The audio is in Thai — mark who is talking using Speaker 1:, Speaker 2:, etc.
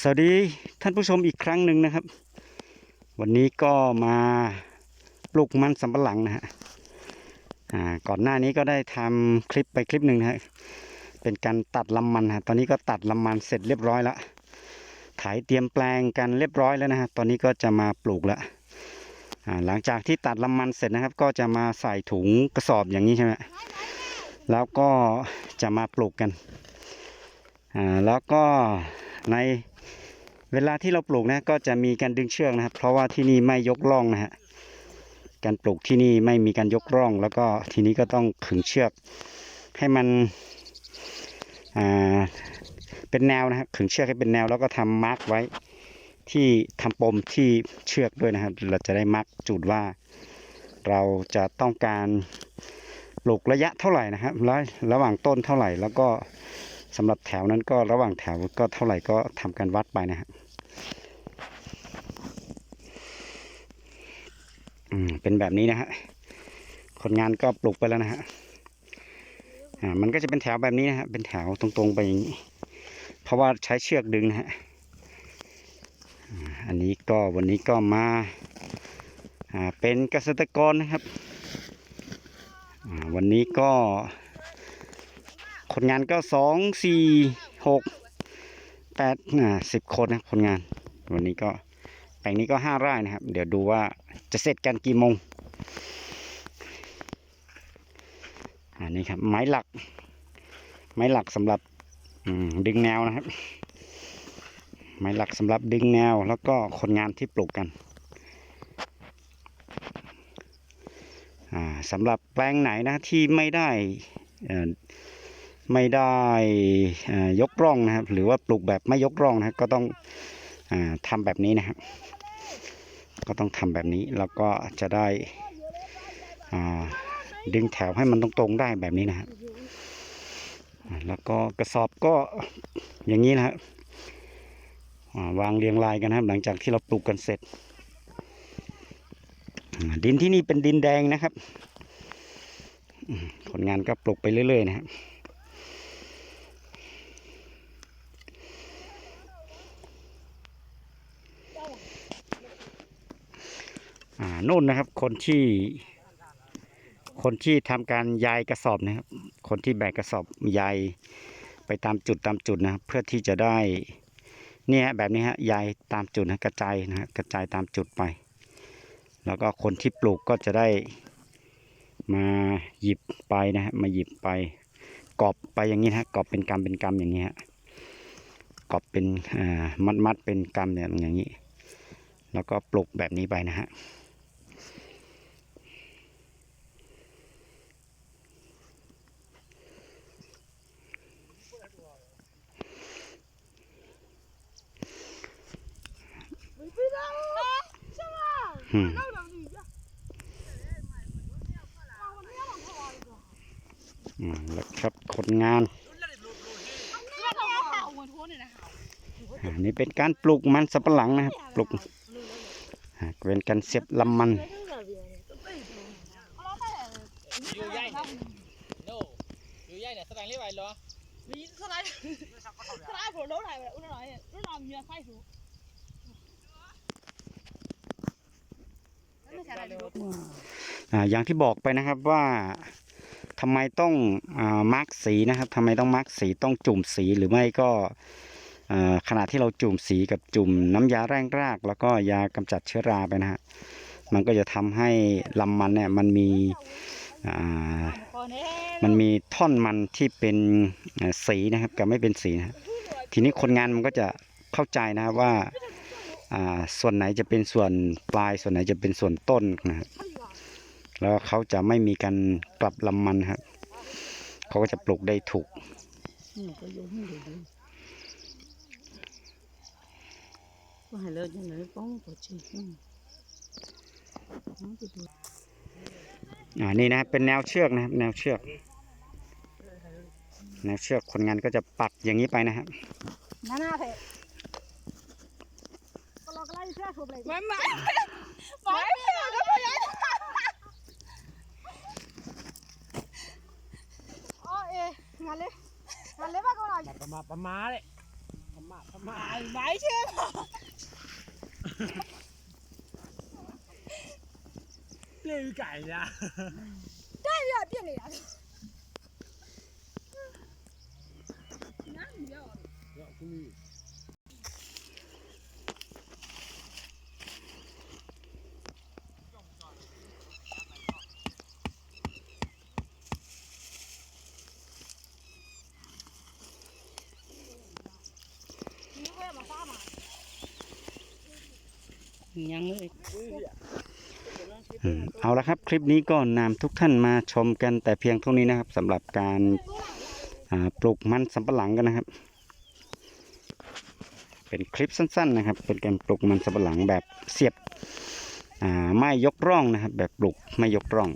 Speaker 1: สวัสดีท่านผู้ชมอีกครั้งหนึ่งนะครับ วันนี้ก็มาปลูกมันสำปะหลังนะฮะก่อนหน้านี้ก็ได้ทำคลิปไปคลิปหนึ่งนะฮะเป็นการตัดลำมันฮะตอนนี้ก็ตัดลำมันเสร็จเรียบร้อยแล้วไถเตรียมแปลงกันเรียบร้อยแล้วนะฮะตอนนี้ก็จะมาปลูกแล้วหลังจากที่ตัดลำมันเสร็จนะครับ ก็จะมาใส่ถุงกระสอบอย่างนี้ใช่ไหมแล้วก็จะมาปลูกกันแล้วก็ใน เวลาที่เราปลูกนะก็จะมีการดึงเชือกนะครับ เพราะว่าที่นี่ไม่ยกร่องนะฮะการปลูกที่นี่ไม่มีการยกร่อง แล้วก็ทีนี้ก็ต้องขึงเชือก ให้มันเป็นแนวนะครับขึงเชือกให้เป็นแนวแล้วก็ทำมาร์กไว้ที่ทำปมที่เชือกด้วยนะครับ เราจะได้มาร์กจุดว่า เราจะต้องการปลูกระยะเท่าไหร่นะครับแล้วระหว่างต้นเท่าไหร่แล้วก็สำหรับแถวนั้นก็ระหว่างแถวก็เท่าไหร่ก็ทำการวัดไปนะครับ อืมเป็นแบบนี้นะฮะคนงานก็ปลูกไปแล้วนะฮะอ่ามันก็จะเป็นแถวแบบนี้นะฮะเป็นแถวตรงๆไปอย่างนี้ เพราะว่าใช้เชือกดึงนะฮะอันนี้ก็วันนี้ก็มาอ่าเป็นเกษตรกรนะครับอ่าวันนี้ก็ คนงานก็สองสี่หกแปดอ่าสิบคนนะคนงาน วันนี้ก็ แปลงนี้ก็ห้าไร่นะครับ เดี๋ยวดูว่าจะเสร็จกันกี่โมงอันนี้ครับไม้หลัก ไม้หลักสำหรับดึงแนวนะครับ ไม้หลักสำหรับดึงแนวแล้วก็คนงานที่ปลูกกันอ่าสำหรับแปลงไหนนะที่ไม่ได้ไม่ได้ยกร่องนะครับ หรือว่าปลูกแบบไม่ยกร่องนะครับก็ต้อง อาทำแบบนี้นะครับ ก็ต้องทำแบบนี้แล้วก็จะได้ดึงแถวให้มันตรงๆได้แบบนี้นะครับแล้วก็กระสอบก็อย่างนี้นะครับวางเรียงรายกันนะครับ หลังจากที่เราปลูกกันเสร็จ ดินที่นี่เป็นดินแดงนะครับอืมคนงานก็ปลูกไปเรื่อย ๆ นะครับ นู่นนะครับ คนที่ คนที่ทำการยายกระสอบนะครับ คนที่แบกกระสอบยายไปตามจุดตามจุดนะครับเพื่อที่จะได้เนี่ยแบบนี้ฮะยายตามจุดนะกระจายนะฮะกระจายตามจุดไป แล้วก็คนที่ปลูกก็จะได้มาหยิบไปนะฮะมาหยิบไปกอบไปอย่างนี้ฮะกอบเป็นกำเป็นกำอย่างนี้ฮะกอบเป็นอ่ามัดมัดเป็นกำเนี่ยอย่างนี้ แล้วก็ปลูกแบบนี้ไปนะฮะ อืมแล้วครับคนงานนี่เป็นการปลูกมันสับปะหลังนะครับ ปลูกเป็นการเสียบลำมัน
Speaker 2: สไลด์สไลด์ผมโดนไหนอุ้
Speaker 3: นหน่ยอุ้นหน่มีอะไรใส่ถูก
Speaker 1: อ่าอย่างที่บอกไปนะครับว่าทำไมต้องอามาร์กสีนะครับทำไมต้องมาร์กสีต้องจุ่มสีหรือไม่ก็อ่าขณะที่เราจุ่มสีกับจุ่มน้ำยาแร่งราก แล้วก็ยากำจัดเชื้อราไปนะฮะมันก็จะทำให้ลำมันเนี่ยมันมีอ่ามันมีท่อนมันที่เป็นอ่าสีนะครับกับไม่เป็นสีนะฮะทีนี้คนงานมันก็จะเข้าใจนะครับว่า ส่วนไหนจะเป็นส่วนปลายส่วนไหนจะเป็นส่วนต้นนะครับแล้วเขาจะไม่มีการกลับลำมันครับเขาก็จะปลูกได้ถูกอันนี้นะเป็นแนวเชือกนะครับ แนวเชือก แนวเชือกคนงานก็จะปักอย่างนี้ไปนะครับ
Speaker 3: છોકરા છે છોકરા માય માય માય ઓ એ ngale ngale ba này mà mà mà đấy mà mà ai máy chứ lên cải ra đây là biết
Speaker 2: này à Hãy subscribe cho kênh Ghiền Mì Gõ Để không bỏ ยั
Speaker 4: งเลย
Speaker 1: อืมเอาละครับคลิปนี้ก็นำทุกท่านมาชมกันแต่เพียงเท่านี้นะครับสำหรับการปลูกมันสำปะหลังกันนะครับ เป็นคลิปสั้น ๆ นะครับ เป็นการปลูกมันสำปะหลังแบบเสียบไม่ยกร่องนะครับ แบบปลูกไม่ยกร่อง